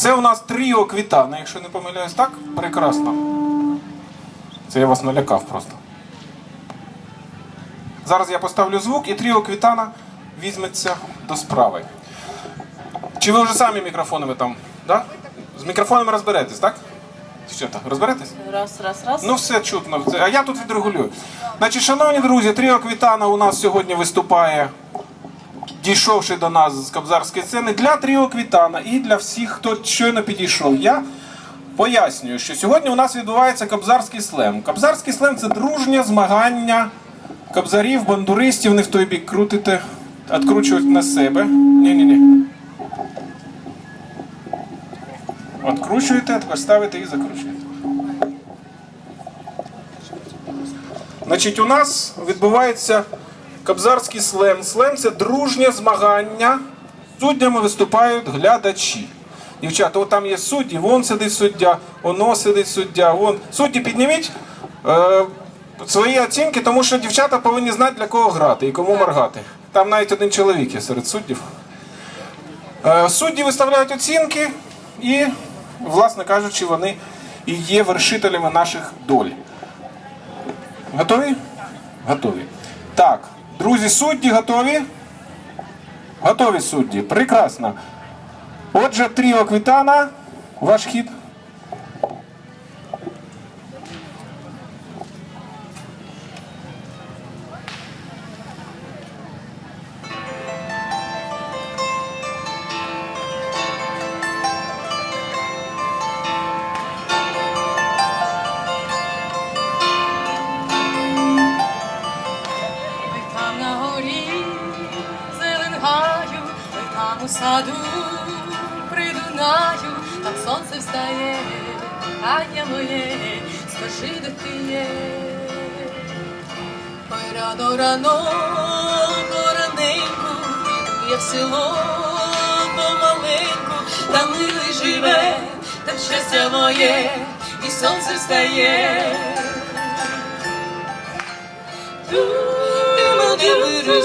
Це у нас тріо квітана, якщо не помиляюсь, так? Прекрасно. Це я вас налякав просто. Зараз я поставлю звук і тріо квітана візьметься до справи. Чи ви вже самі мікрофонами там? Да? З мікрофонами розберетесь, так? Що так, розберетесь? Раз, раз, раз. Ну, все чутно. А я тут відрегулюю. Значить, шановні друзі, тріо Квітана у нас сьогодні виступає, дійшовши до нас з Кобзарської сцени, для тріо Квітана і для всіх, хто щойно підійшов. Я пояснюю, що сьогодні у нас відбувається Кобзарський слем. Кобзарський слем це дружнє змагання кобзарів, бандуристів, не в той бік крутите, відкручують на себе. Ні-ні-ні. Откручуєте, тепер ставите і закручуєте. Значить, у нас відбувається кобзарський слем. Слем це дружнє змагання. Суддями виступають глядачі. Дівчата, от там є судді, вон сидить суддя, воно сидить суддя, вон. Судді підніміть е, свої оцінки, тому що дівчата повинні знати, для кого грати і кому моргати. Там навіть один чоловік є серед суддів. Е, Судді виставляють оцінки і, власне кажучи, вони і є вершителями наших доль. Готові? Готові. Так, друзі, судді готові? Готові судді. Прекрасно. Отже, тріо Квітана, ваш хід. Саду при Дунаю, там сонце встає, кохання моє, скажи, де ти є. Ой рано, рано, пораненьку, я в село помаленьку, там милий живе, там щастя моє, і сонце встає. Ти мене бери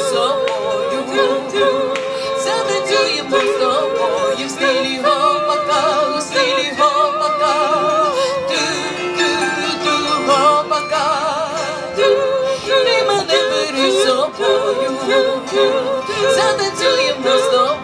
ти мене бери собою, затанцюємо просто.